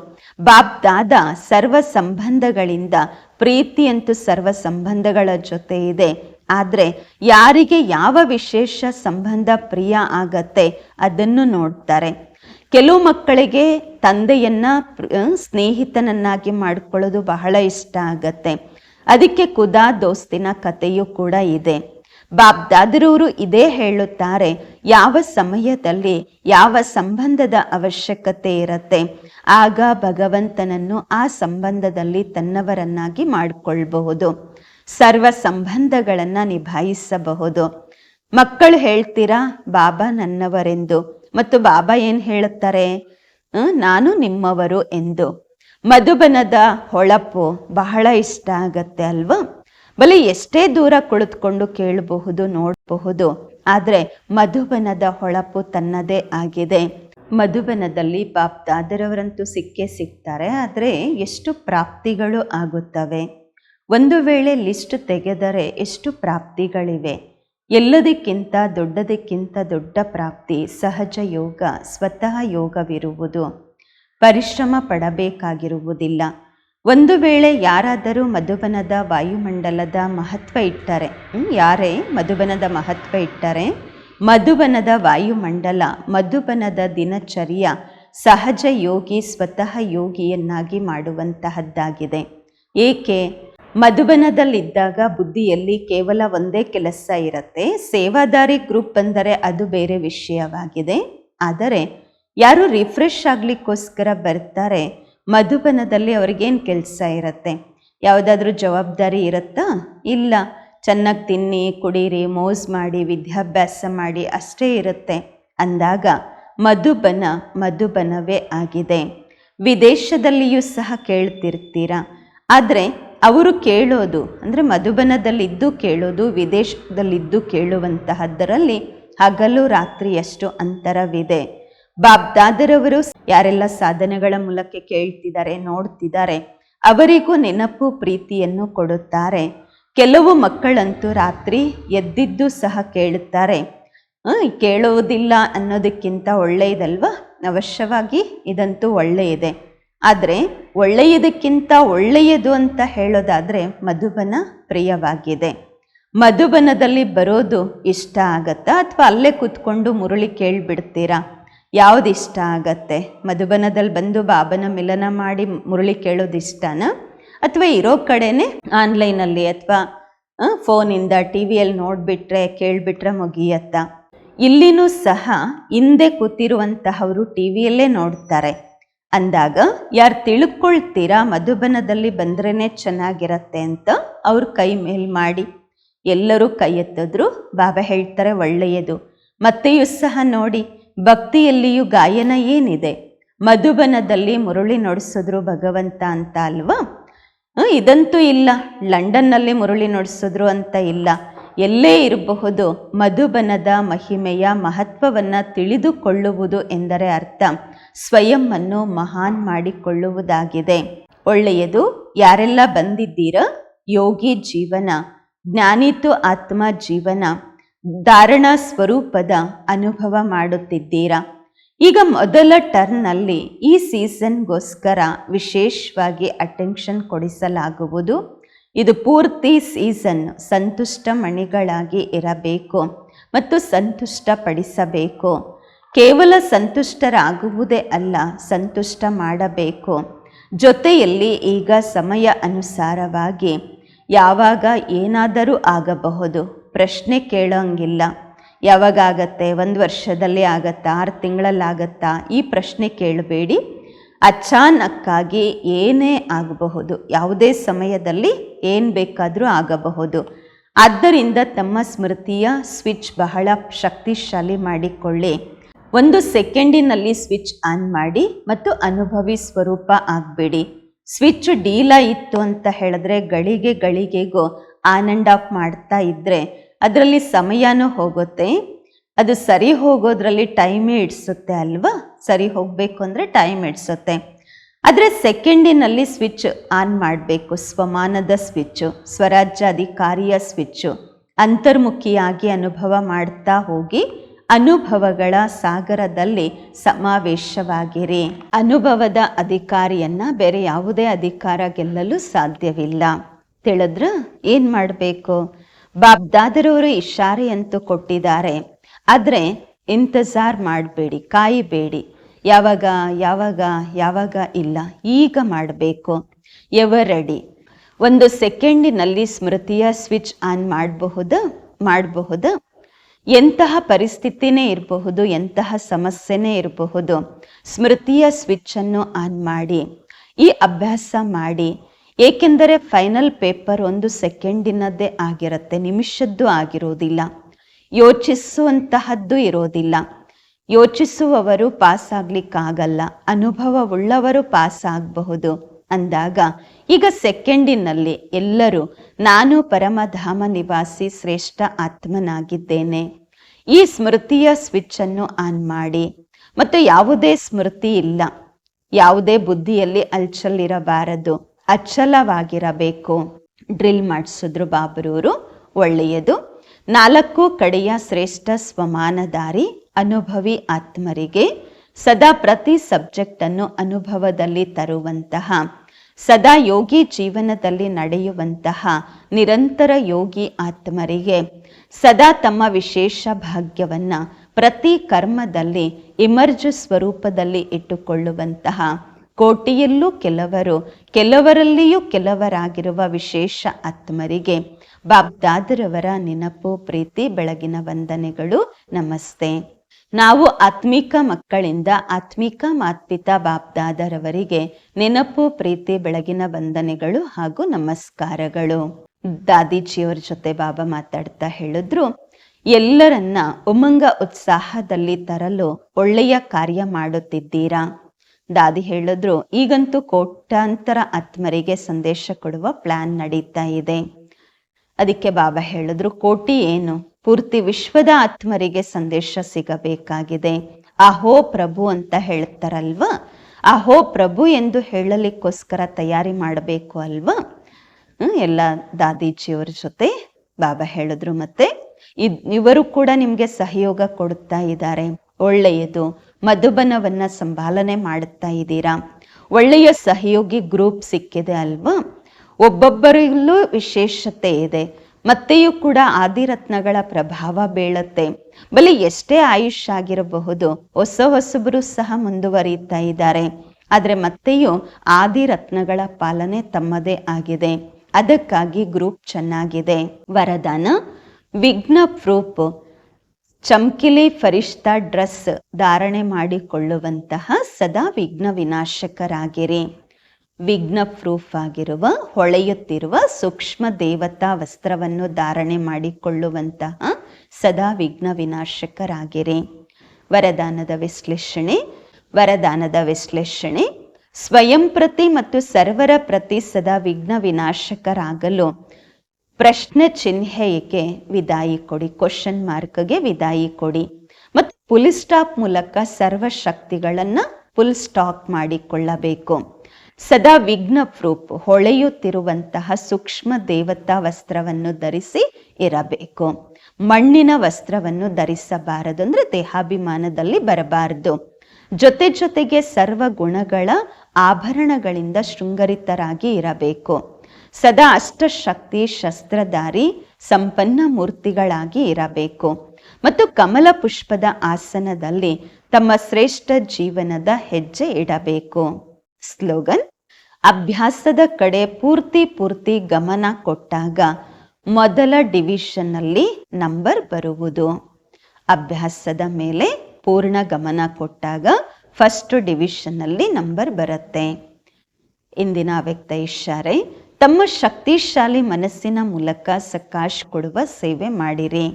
ಬಾಬ್ದಾದ ಸರ್ವ ಸಂಬಂಧಗಳಿಂದ ಪ್ರೀತಿಯಂತೂ ಸರ್ವ ಸಂಬಂಧಗಳ ಜೊತೆ ಇದೆ. ಆದರೆ ಯಾರಿಗೆ ಯಾವ ವಿಶೇಷ ಸಂಬಂಧ ಪ್ರಿಯ ಆಗತ್ತೆ ಅದನ್ನು ನೋಡ್ತಾರೆ. ಕೆಲವು ಮಕ್ಕಳಿಗೆ ತಂದೆಯನ್ನ ಸ್ನೇಹಿತನನ್ನಾಗಿ ಮಾಡಿಕೊಳ್ಳೋದು ಬಹಳ ಇಷ್ಟ ಆಗತ್ತೆ. ಅದಕ್ಕೆ ಖುದಾ ದೋಸ್ತಿನ ಕಥೆಯೂ ಕೂಡ ಇದೆ. ಬಾಬ್ ದಾದರೂರು ಇದೇ ಹೇಳುತ್ತಾರೆ, ಯಾವ ಸಮಯದಲ್ಲಿ ಯಾವ ಸಂಬಂಧದ ಅವಶ್ಯಕತೆ ಇರತ್ತೆ, ಆಗ ಭಗವಂತನನ್ನು ಆ ಸಂಬಂಧದಲ್ಲಿ ತನ್ನವರನ್ನಾಗಿ ಮಾಡಿಕೊಳ್ಬಹುದು. ಸರ್ವ ಸಂಬಂಧಗಳನ್ನು ನಿಭಾಯಿಸಬಹುದು. ಮಕ್ಕಳು ಹೇಳ್ತೀರಾ, ಬಾಬಾ ನನ್ನವರೆಂದು. ಮತ್ತು ಬಾಬಾ ಏನ್ ಹೇಳುತ್ತಾರೆ? ನಾನು ನಿಮ್ಮವರು ಎಂದು. ಮಧುಬನದ ಹೊಳಪು ಬಹಳ ಇಷ್ಟ ಆಗತ್ತೆ ಅಲ್ವಾ? ಬಲಿ ಎಷ್ಟೇ ದೂರ ಕುಳಿತುಕೊಂಡು ಕೇಳಬಹುದು, ನೋಡಬಹುದು. ಆದರೆ ಮಧುಬನದ ಹೊಳಪು ತನ್ನದೇ ಆಗಿದೆ. ಮಧುಬನದಲ್ಲಿ ಬಾಪ್ದಾದರವರಂತೂ ಸಿಕ್ಕೇ ಸಿಗ್ತಾರೆ ಆದರೆ ಎಷ್ಟು ಪ್ರಾಪ್ತಿಗಳು ಆಗುತ್ತವೆ? ಒಂದು ವೇಳೆ ಲಿಸ್ಟ್ ತೆಗೆದರೆ ಎಷ್ಟು ಪ್ರಾಪ್ತಿಗಳಿವೆ? ಎಲ್ಲದಕ್ಕಿಂತ ದೊಡ್ಡದಕ್ಕಿಂತ ದೊಡ್ಡ ಪ್ರಾಪ್ತಿ ಸಹಜ ಯೋಗ, ಸ್ವತಃ ಯೋಗವಿರುವುದು. ಪರಿಶ್ರಮ ಪಡಬೇಕಾಗಿರುವುದಿಲ್ಲ. ಒಂದು ವೇಳೆ ಯಾರಾದರೂ ಮಧುಬನದ ವಾಯುಮಂಡಲದ ಮಹತ್ವ ಇಟ್ಟರೆ ಯಾರೇ ಮಧುಬನದ ಮಹತ್ವ ಇಟ್ಟರೆ, ಮಧುಬನದ ವಾಯುಮಂಡಲ, ಮಧುಬನದ ದಿನಚರ್ಯ ಸಹಜ ಯೋಗಿ, ಸ್ವತಃ ಯೋಗಿಯನ್ನಾಗಿ ಮಾಡುವಂತಹದ್ದಾಗಿದೆ. ಏಕೆ? ಮಧುಬನದಲ್ಲಿದ್ದಾಗ ಬುದ್ಧಿಯಲ್ಲಿ ಕೇವಲ ಒಂದೇ ಕೆಲಸ ಇರುತ್ತೆ. ಸೇವಾದಾರಿ ಗ್ರೂಪ್ ಬಂದರೆ ಅದು ಬೇರೆ ವಿಷಯವಾಗಿದೆ. ಆದರೆ ಯಾರು ರಿಫ್ರೆಶ್ ಆಗಲಿಕ್ಕೋಸ್ಕರ ಬರ್ತಾರೆ, ಮಧುಬನದಲ್ಲಿ ಅವ್ರಿಗೇನು ಕೆಲಸ ಇರುತ್ತೆ? ಯಾವುದಾದ್ರೂ ಜವಾಬ್ದಾರಿ ಇರುತ್ತಾ? ಇಲ್ಲ. ಚೆನ್ನಾಗಿ ತಿನ್ನಿ, ಕುಡೀರಿ, ಮೋಜ್ ಮಾಡಿ, ವಿದ್ಯಾಭ್ಯಾಸ ಮಾಡಿ ಅಷ್ಟೇ ಇರುತ್ತೆ. ಅಂದಾಗ ಮಧುಬನ ಮಧುಬನವೇ ಆಗಿದೆ. ವಿದೇಶದಲ್ಲಿಯೂ ಸಹ ಕೇಳ್ತಿರ್ತೀರ? ಆದರೆ ಅವರು ಕೇಳೋದು ಅಂದರೆ ಮಧುಬನದಲ್ಲಿದ್ದು ಕೇಳೋದು ವಿದೇಶದಲ್ಲಿದ್ದು ಕೇಳುವಂತಹದ್ದರಲ್ಲಿ ಹಗಲು ರಾತ್ರಿಯಷ್ಟು ಅಂತರವಿದೆ. ಬಾಬ್ ದಾದರವರು ಯಾರೆಲ್ಲ ಸಾಧನೆಗಳ ಮೂಲಕ ಕೇಳ್ತಿದ್ದಾರೆ ನೋಡ್ತಿದ್ದಾರೆ ಅವರಿಗೂ ನೆನಪು ಪ್ರೀತಿಯನ್ನು ಕೊಡುತ್ತಾರೆ. ಕೆಲವು ಮಕ್ಕಳಂತೂ ರಾತ್ರಿ ಎದ್ದಿದ್ದು ಸಹ ಕೇಳುತ್ತಾರೆ. ಆ, ಕೇಳುವುದಿಲ್ಲ ಅನ್ನೋದಕ್ಕಿಂತ ಒಳ್ಳೆಯದಲ್ವಾ? ಅವಶ್ಯವಾಗಿ ಇದಂತೂ ಒಳ್ಳೆಯದೇ. ಆದರೆ ಒಳ್ಳೆಯದಕ್ಕಿಂತ ಒಳ್ಳೆಯದು ಅಂತ ಹೇಳೋದಾದರೆ ಮಧುಬನ ಪ್ರಿಯವಾಗಿದೆ. ಮಧುಬನದಲ್ಲಿ ಬರೋದು ಇಷ್ಟ ಆಗತ್ತಾ ಅಥವಾ ಅಲ್ಲೇ ಕೂತ್ಕೊಂಡು ಮುರುಳಿ ಕೇಳಿಬಿಡ್ತೀರಾ? ಯಾವುದು ಇಷ್ಟ ಆಗತ್ತೆ? ಮಧುಬನದಲ್ಲಿ ಬಂದು ಬಾಬನ ಮಿಲನ ಮಾಡಿ ಮುರುಳಿ ಕೇಳೋದು ಇಷ್ಟನಾ? ಅಥವಾ ಇರೋ ಕಡೆನೇ ಆನ್ಲೈನಲ್ಲಿ ಅಥವಾ ಫೋನಿಂದ ಟಿ ವಿಯಲ್ಲಿ ನೋಡಿಬಿಟ್ರೆ ಕೇಳಿಬಿಟ್ರೆ ಮುಗಿಯತ್ತಾ? ಇಲ್ಲಿನೂ ಸಹ ಹಿಂದೆ ಕೂತಿರುವಂತಹವರು ಟಿ ವಿಯಲ್ಲೇ ನೋಡ್ತಾರೆ. ಅಂದಾಗ, ಯಾರು ತಿಳ್ಕೊಳ್ತೀರಾ ಮಧುಬನದಲ್ಲಿ ಬಂದ್ರೇ ಚೆನ್ನಾಗಿರತ್ತೆ ಅಂತ ಅವ್ರ ಕೈ ಮೇಲೆ ಮಾಡಿ. ಎಲ್ಲರೂ ಕೈ ಎತ್ತಿದ್ರು, ಬಾಬಾ ಹೇಳ್ತಾರೆ ಒಳ್ಳೆಯದು. ಮತ್ತೆಯೂ ಸಹ ನೋಡಿ, ಭಕ್ತಿಯಲ್ಲಿಯೂ ಗಾಯನ ಏನಿದೆ? ಮಧುಬನದಲ್ಲಿ ಮುರುಳಿ ನುಡಿಸಿದ್ರು ಭಗವಂತ ಅಂತ ಅಲ್ವಾ? ಇದಂತೂ ಇಲ್ಲ. ಲಂಡನ್ನಲ್ಲಿ ಮುರುಳಿ ನುಡಿಸಿದ್ರು ಅಂತ ಇಲ್ಲ. ಎಲ್ಲೇ ಇರಬಹುದು, ಮಧುಬನದ ಮಹಿಮೆಯ ಮಹತ್ವವನ್ನು ತಿಳಿದುಕೊಳ್ಳುವುದು ಎಂದರೆ ಅರ್ಥ. ಸ್ವಯಂವನ್ನು ಮಹಾನ್ ಮಾಡಿಕೊಳ್ಳುವುದಾಗಿದೆ. ಒಳ್ಳೆಯದು, ಯಾರೆಲ್ಲ ಬಂದಿದ್ದೀರ? ಯೋಗಿ ಜೀವನ, ಜ್ಞಾನಿತು ಆತ್ಮ ಜೀವನ, ಧಾರಣ ಸ್ವರೂಪದ ಅನುಭವ ಮಾಡುತ್ತಿದ್ದೀರಾ? ಈಗ ಮೊದಲ ಟರ್ನಲ್ಲಿ ಈ ಸೀಸನ್ಗೋಸ್ಕರ ವಿಶೇಷವಾಗಿ ಅಟೆನ್ಷನ್ ಕೊಡಿಸಲಾಗುವುದು. ಇದು ಪೂರ್ತಿ ಸೀಸನ್, ಸಂತುಷ್ಟ ಮಣಿಗಳಾಗಿ ಇರಬೇಕು ಮತ್ತು ಸಂತುಷ್ಟಪಡಿಸಬೇಕು. ಕೇವಲ ಸಂತುಷ್ಟರಾಗುವುದೇ ಅಲ್ಲ, ಸಂತುಷ್ಟ ಮಾಡಬೇಕು. ಜೊತೆಯಲ್ಲಿ ಈಗ ಸಮಯ ಅನುಸಾರವಾಗಿ ಯಾವಾಗ ಏನಾದರೂ ಆಗಬಹುದು, ಪ್ರಶ್ನೆ ಕೇಳೋಂಗಿಲ್ಲ. ಯಾವಾಗ ಆಗತ್ತೆ ಒಂದು ವರ್ಷದಲ್ಲಿ ಆಗತ್ತಾ, ಆರು ತಿಂಗಳಲ್ಲಾಗತ್ತಾ, ಈ ಪ್ರಶ್ನೆ ಕೇಳಬೇಡಿ. ಅಚಾನಕ್ಕಾಗಿ ಏನೇ ಆಗಬಹುದು, ಯಾವುದೇ ಸಮಯದಲ್ಲಿ ಏನು ಬೇಕಾದರೂ ಆಗಬಹುದು. ಆದ್ದರಿಂದ ತಮ್ಮ ಸ್ಮೃತಿಯ ಸ್ವಿಚ್ ಬಹಳ ಶಕ್ತಿಶಾಲಿ ಮಾಡಿಕೊಳ್ಳಿ. ಒಂದು ಸೆಕೆಂಡಿನಲ್ಲಿ ಸ್ವಿಚ್ ಆನ್ ಮಾಡಿ ಮತ್ತು ಅನುಭವಿ ಸ್ವರೂಪ ಆಗಬೇಡಿ. ಸ್ವಿಚ್ ಡೀಲ ಇತ್ತು ಅಂತ ಹೇಳಿದ್ರೆ ಗಳಿಗೆ ಗಳಿಗೆಗೂ ಆನ್ ಆ್ಯಂಡ್ ಆಫ್ ಮಾಡ್ತಾ ಇದ್ದರೆ ಅದರಲ್ಲಿ ಸಮಯನೂ ಹೋಗುತ್ತೆ. ಅದು ಸರಿ ಹೋಗೋದ್ರಲ್ಲಿ ಟೈಮೇ ಇಡಿಸುತ್ತೆ ಅಲ್ವಾ? ಸರಿ ಹೋಗಬೇಕು ಅಂದರೆ ಟೈಮ್ ಇಡ್ಸುತ್ತೆ. ಆದರೆ ಸೆಕೆಂಡಿನಲ್ಲಿ ಸ್ವಿಚ್ ಆನ್ ಮಾಡಬೇಕು. ಸ್ವಮಾನದ ಸ್ವಿಚ್ಚು ಸ್ವರಾಜ್ಯಾಧಿಕಾರಿಯ ಸ್ವಿಚ್ಚು ಅಂತರ್ಮುಖಿಯಾಗಿ ಅನುಭವ ಮಾಡ್ತಾ ಹೋಗಿ ಅನುಭವಗಳ ಸಾಗರದಲ್ಲಿ ಸಮಾವೇಶವಾಗಿರಿ. ಅನುಭವದ ಅಧಿಕಾರಿಯನ್ನ ಬೇರೆ ಯಾವುದೇ ಅಧಿಕಾರ ಗೆಲ್ಲಲು ಸಾಧ್ಯವಿಲ್ಲ. ತಿಳಿದ್ರ ಏನ್ ಮಾಡಬೇಕು? ಬಾಬ್ದಾದರವರು ದಾದರವರು ಇಷಾರೆಯಂತೂ ಕೊಟ್ಟಿದ್ದಾರೆ. ಆದರೆ ಇಂತಜಾರ್ ಮಾಡಬೇಡಿ, ಕಾಯಿಬೇಡಿ. ಯಾವಾಗ ಯಾವಾಗ ಯಾವಾಗ ಇಲ್ಲ, ಈಗ ಮಾಡಬೇಕು. ಎವರಡಿ? ಒಂದು ಸೆಕೆಂಡಿನಲ್ಲಿ ಸ್ಮೃತಿಯ ಸ್ವಿಚ್ ಆನ್ ಮಾಡಬಹುದು, ಮಾಡಬಹುದಾ. ಎಂತಹ ಪರಿಸ್ಥಿತಿನೇ ಇರಬಹುದು, ಎಂತಹ ಸಮಸ್ಯೆನೇ ಇರಬಹುದು, ಸ್ಮೃತಿಯ ಸ್ವಿಚ್ಚನ್ನು ಆನ್ ಮಾಡಿ, ಈ ಅಭ್ಯಾಸ ಮಾಡಿ, ಏಕೆಂದರೆ ಫೈನಲ್ ಪೇಪರ್ ಒಂದು ಸೆಕೆಂಡಿನದ್ದೇ ಆಗಿರುತ್ತೆ, ನಿಮಿಷದ್ದು ಆಗಿರೋದಿಲ್ಲ. ಯೋಚಿಸುವಂತಹದ್ದು ಇರೋದಿಲ್ಲ. ಯೋಚಿಸುವವರು ಪಾಸ್ ಆಗ್ಲಿಕ್ಕಾಗಲ್ಲ ಅನುಭವವುಳ್ಳವರು ಪಾಸ್ ಆಗಬಹುದು ಅಂದಾಗ, ಈಗ ಸೆಕೆಂಡಿನಲ್ಲಿ ಎಲ್ಲರೂ ನಾನು ಪರಮಧಾಮ ನಿವಾಸಿ ಶ್ರೇಷ್ಠ ಆತ್ಮನಾಗಿದ್ದೇನೆ. ಈ ಸ್ಮೃತಿಯ ಸ್ವಿಚ್ ಅನ್ನು ಆನ್ ಮಾಡಿ. ಮತ್ತು ಯಾವುದೇ ಸ್ಮೃತಿ ಇಲ್ಲ. ಯಾವುದೇ ಬುದ್ಧಿಯಲ್ಲಿ ಅಲ್ಚಲ್ಲಿರಬಾರದು ಅಚ್ಚಲವಾಗಿರಬೇಕು. ಡ್ರಿಲ್ ಮಾಡಿಸಿದ್ರು ಬಾಬರೂರು, ಒಳ್ಳೆಯದು. ನಾಲ್ಕು ಕಡೆಯ ಶ್ರೇಷ್ಠ ಸ್ವಮಾನಧಾರಿ ಅನುಭವಿ ಆತ್ಮರಿಗೆ ಸದಾ ಪ್ರತಿ ಸಬ್ಜೆಕ್ಟ್ ಅನ್ನು ಅನುಭವದಲ್ಲಿ ತರುವಂತಹ, ಸದಾ ಯೋಗಿ ಜೀವನದಲ್ಲಿ ನಡೆಯುವಂತಹ ನಿರಂತರ ಯೋಗಿ ಆತ್ಮರಿಗೆ ಸದಾ ತಮ್ಮ ವಿಶೇಷ ಭಾಗ್ಯವನ್ನ ಪ್ರತಿ ಕರ್ಮದಲ್ಲಿ ಇಮರ್ಜ್ ಸ್ವರೂಪದಲ್ಲಿ ಇಟ್ಟುಕೊಳ್ಳುವಂತಹ, ಕೋಟಿಯಲ್ಲೂ ಕೆಲವರು, ಕೆಲವರಲ್ಲಿಯೂ ಕೆಲವರಾಗಿರುವ ವಿಶೇಷ ಆತ್ಮರಿಗೆ ಬಾಬ್ದಾದರವರ ನೆನಪು ಪ್ರೀತಿ ಬೆಳಗಿನ ವಂದನೆಗಳು. ನಮಸ್ತೆ. ನಾವು ಆತ್ಮಿಕ ಮಕ್ಕಳಿಂದ ಆತ್ಮಿಕ ಮಾತ್ಪಿತಾ ಬಾಬ್ದಾದರವರಿಗೆ ನೆನಪು, ಪ್ರೀತಿ, ಬೆಳಗಿನ ವಂದನೆಗಳು ಹಾಗೂ ನಮಸ್ಕಾರಗಳು. ದಾದೀಜಿಯವರ ಜೊತೆ ಬಾಬಾ ಮಾತಾಡ್ತಾ ಹೇಳಿದ್ರು, ಎಲ್ಲರನ್ನ ಉಮಂಗ ಉತ್ಸಾಹದಲ್ಲಿ ತರಲು ಒಳ್ಳೆಯ ಕಾರ್ಯ ಮಾಡುತ್ತಿದ್ದೀರಾ? ದಾದಿ ಹೇಳಿದ್ರು, ಈಗಂತೂ ಕೋಟ್ಯಾಂತರ ಆತ್ಮರಿಗೆ ಸಂದೇಶ ಕೊಡುವ ಪ್ಲಾನ್ ನಡೀತಾ ಇದೆ. ಅದಕ್ಕೆ ಬಾಬಾ ಹೇಳಿದ್ರು, ಕೋಟಿ ಏನು? ಪೂರ್ತಿ ವಿಶ್ವದ ಆತ್ಮರಿಗೆ ಸಂದೇಶ ಸಿಗಬೇಕಾಗಿದೆ. ಅಹೋ ಪ್ರಭು ಅಂತ ಹೇಳ್ತಾರಲ್ವ? ಅಹೋ ಪ್ರಭು ಎಂದು ಹೇಳಲಿಕ್ಕೋಸ್ಕರ ತಯಾರಿ ಮಾಡಬೇಕು ಅಲ್ವಾ? ಎಲ್ಲ ದಾದೀಜಿಯವರ ಜೊತೆ ಬಾಬಾ ಹೇಳಿದ್ರು ಮತ್ತೆ. ಇವರು ಕೂಡ ನಿಮಗೆ ಸಹಯೋಗ ಕೊಡುತ್ತಾ ಇದ್ದಾರೆ. ಒಳ್ಳೆಯದು. ಮಧುಬನವನ್ನ ಸಂಭಾಲನೆ ಮಾಡುತ್ತಾ ಇದ್ದೀರಾ? ಒಳ್ಳೆಯ ಸಹಯೋಗಿ ಗ್ರೂಪ್ ಸಿಕ್ಕಿದೆ ಅಲ್ವಾ? ಒಬ್ಬೊಬ್ಬರಲ್ಲೂ ವಿಶೇಷತೆ ಇದೆ. ಮತ್ತೆಯೂ ಕೂಡ ಆದಿರತ್ನಗಳ ಪ್ರಭಾವ ಬೀಳತ್ತೆ. ಬಲಿ ಎಷ್ಟೇ ಆಯುಷ್ ಆಗಿರಬಹುದು, ಹೊಸ ಹೊಸಬರು ಸಹ ಮುಂದುವರಿಯುತ್ತಾ ಇದ್ದಾರೆ. ಆದರೆ ಮತ್ತೆಯೂ ಆದಿರತ್ನಗಳ ಪಾಲನೆ ತಮ್ಮದೇ ಆಗಿದೆ. ಅದಕ್ಕಾಗಿ ಗ್ರೂಪ್ ಚೆನ್ನಾಗಿದೆ. ವರದಾನ, ವಿಘ್ನ ಪ್ರೂಫ್ ಚಮಕಿಲಿ ಫರಿಷ್ತ ಡ್ರೆಸ್ ಧಾರಣೆ ಮಾಡಿಕೊಳ್ಳುವಂತಹ ಸದಾ ವಿಘ್ನ ವಿನಾಶಕರಾಗಿರಿ. ವಿಘ್ನ ಪ್ರೂಫ್ ಆಗಿರುವ, ಹೊಳೆಯುತ್ತಿರುವ ಸೂಕ್ಷ್ಮ ದೇವತಾ ವಸ್ತ್ರವನ್ನು ಧಾರಣೆ ಮಾಡಿಕೊಳ್ಳುವಂತಹ ಸದಾ ವಿಘ್ನ ವಿನಾಶಕರಾಗಿರಿ. ವರದಾನದ ವಿಶ್ಲೇಷಣೆ ವರದಾನದ ವಿಶ್ಲೇಷಣೆ, ಸ್ವಯಂ ಪ್ರತಿ ಮತ್ತು ಸರ್ವರ ಪ್ರತಿ ಸದಾ ವಿಘ್ನ ವಿನಾಶಕರಾಗಲು. ಪ್ರಶ್ನೆ ಚಿಹ್ನೆಗೆ ವಿದಾಯಿ ಕೊಡಿ. ಕ್ವಶನ್ ಮಾರ್ಕ್ಗೆ ವಿದಾಯಿ ಕೊಡಿ. ಮತ್ತು ಫುಲ್ ಸ್ಟಾಪ್ ಮೂಲಕ ಸರ್ವ ಶಕ್ತಿಗಳನ್ನು ಫುಲ್ ಸ್ಟಾಪ್ ಮಾಡಿಕೊಳ್ಳಬೇಕು. ಸದಾ ವಿಘ್ನ ಪ್ರೂಫ್ ಹೊಳೆಯುತ್ತಿರುವಂತಹ ಸೂಕ್ಷ್ಮ ದೇವತಾ ವಸ್ತ್ರವನ್ನು ಧರಿಸಿ ಇರಬೇಕು. ಮಣ್ಣಿನ ವಸ್ತ್ರವನ್ನು ಧರಿಸಬಾರದು ಅಂದ್ರೆ ದೇಹಾಭಿಮಾನದಲ್ಲಿ ಬರಬಾರದು. ಜೊತೆ ಜೊತೆಗೆ ಸರ್ವ ಗುಣಗಳ ಆಭರಣಗಳಿಂದ ಶೃಂಗರಿತರಾಗಿ ಇರಬೇಕು. ಸದಾ ಅಷ್ಟಶಕ್ತಿ ಶಸ್ತ್ರಧಾರಿ ಸಂಪನ್ನ ಮೂರ್ತಿಗಳಾಗಿ ಇರಬೇಕು. ಮತ್ತು ಕಮಲ ಪುಷ್ಪದ ಆಸನದಲ್ಲಿ ತಮ್ಮ ಶ್ರೇಷ್ಠ ಜೀವನದ ಹೆಜ್ಜೆ ಇಡಬೇಕು. ಸ್ಲೋಗನ್, ಅಭ್ಯಾಸದ ಕಡೆ ಪೂರ್ತಿ ಪೂರ್ತಿ ಗಮನ ಕೊಟ್ಟಾಗ ಮೊದಲ ಡಿವಿಷನ್ನಲ್ಲಿ ನಂಬರ್ ಬರುವುದು. ಅಭ್ಯಾಸದ ಮೇಲೆ ಪೂರ್ಣ ಗಮನ ಕೊಟ್ಟಾಗ ಫಸ್ಟ್ ಡಿವಿಷನ್ನಲ್ಲಿ ನಂಬರ್ ಬರುತ್ತೆ. ಇಂದಿನ ವ್ಯಕ್ತ ಇಶಾರೆ ತಮ್ಮ ಶಕ್ತಿಶಾಲಿ ಮನಸ್ಸಿನ ಮೂಲಕ ಸಕಾಶ್ ಕೊಡುವ ಸೇವೆ ಮಾಡಿರಿ.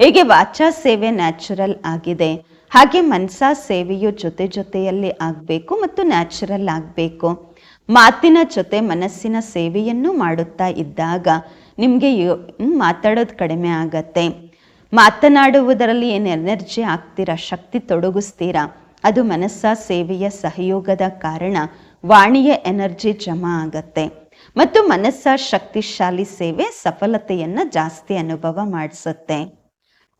ಹೇಗೆ ವಾಚಾ ಸೇವೆ ನ್ಯಾಚುರಲ್ ಆಗಿದೆ. ಹಾಗೆ ಮನಸ ಸೇವೆಯು ಜೊತೆ ಜೊತೆಯಲ್ಲಿ ಆಗಬೇಕು ಮತ್ತು ನ್ಯಾಚುರಲ್ ಆಗಬೇಕು. ಮಾತಿನ ಜೊತೆ ಮನಸ್ಸಿನ ಸೇವೆಯನ್ನು ಮಾಡುತ್ತಾ ಇದ್ದಾಗ ನಿಮಗೆ ಮಾತಾಡೋದು ಕಡಿಮೆ ಆಗತ್ತೆ. ಮಾತನಾಡುವುದರಲ್ಲಿ ಏನು ಎನರ್ಜಿ ಆಗ್ತೀರಾ? ಶಕ್ತಿ ತೊಡಗಿಸ್ತೀರಾ? ಅದು ಮನಸ್ಸ ಸೇವೆಯ ಸಹಯೋಗದ ಕಾರಣ ವಾಣಿಯ ಎನರ್ಜಿ ಜಮಾ ಆಗತ್ತೆ. ಮತ್ತು ಮನಸ್ಸ ಶಕ್ತಿಶಾಲಿ ಸೇವೆ ಸಫಲತೆಯನ್ನು ಜಾಸ್ತಿ ಅನುಭವ ಮಾಡಿಸುತ್ತೆ.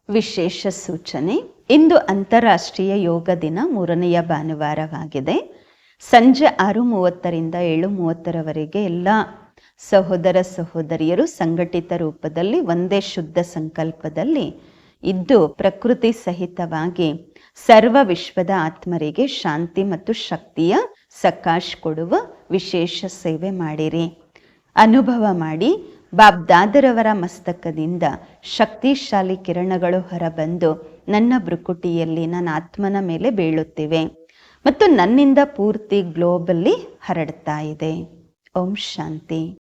ವಿಶೇಷ ಸೂಚನೆ. ಇಂದು ಅಂತಾರಾಷ್ಟ್ರೀಯ ಯೋಗ ದಿನ ಮೂರನೆಯ ಭಾನುವಾರವಾಗಿದೆ. ಸಂಜೆ ಆರು ಮೂವತ್ತರಿಂದ ಏಳು ಮೂವತ್ತರವರೆಗೆ ಎಲ್ಲ ಸಹೋದರ ಸಹೋದರಿಯರು ಸಂಘಟಿತ ರೂಪದಲ್ಲಿ ಒಂದೇ ಶುದ್ಧ ಸಂಕಲ್ಪದಲ್ಲಿ ಇದ್ದು ಪ್ರಕೃತಿ ಸಹಿತವಾಗಿ ಸರ್ವ ವಿಶ್ವದ ಆತ್ಮರಿಗೆ ಶಾಂತಿ ಮತ್ತು ಶಕ್ತಿಯ ಸಕಾಶ್ ಕೊಡುವ ವಿಶೇಷ ಸೇವೆ ಮಾಡಿರಿ. ಅನುಭವ ಮಾಡಿ ಬಾಬ್ದಾದರವರ ಮಸ್ತಕದಿಂದ ಶಕ್ತಿಶಾಲಿ ಕಿರಣಗಳು ಹೊರಬಂದು ನನ್ನ ಭ್ರುಕುಟಿಯಲ್ಲಿ ನನ್ನ ಆತ್ಮನ ಮೇಲೆ ಬೀಳುತ್ತಿವೆ ಮತ್ತು ನನ್ನಿಂದ ಪೂರ್ತಿ ಗ್ಲೋಬಲ್ಲಿ ಹರಡ್ತಾ ಇದೆ. ಓಂ ಶಾಂತಿ.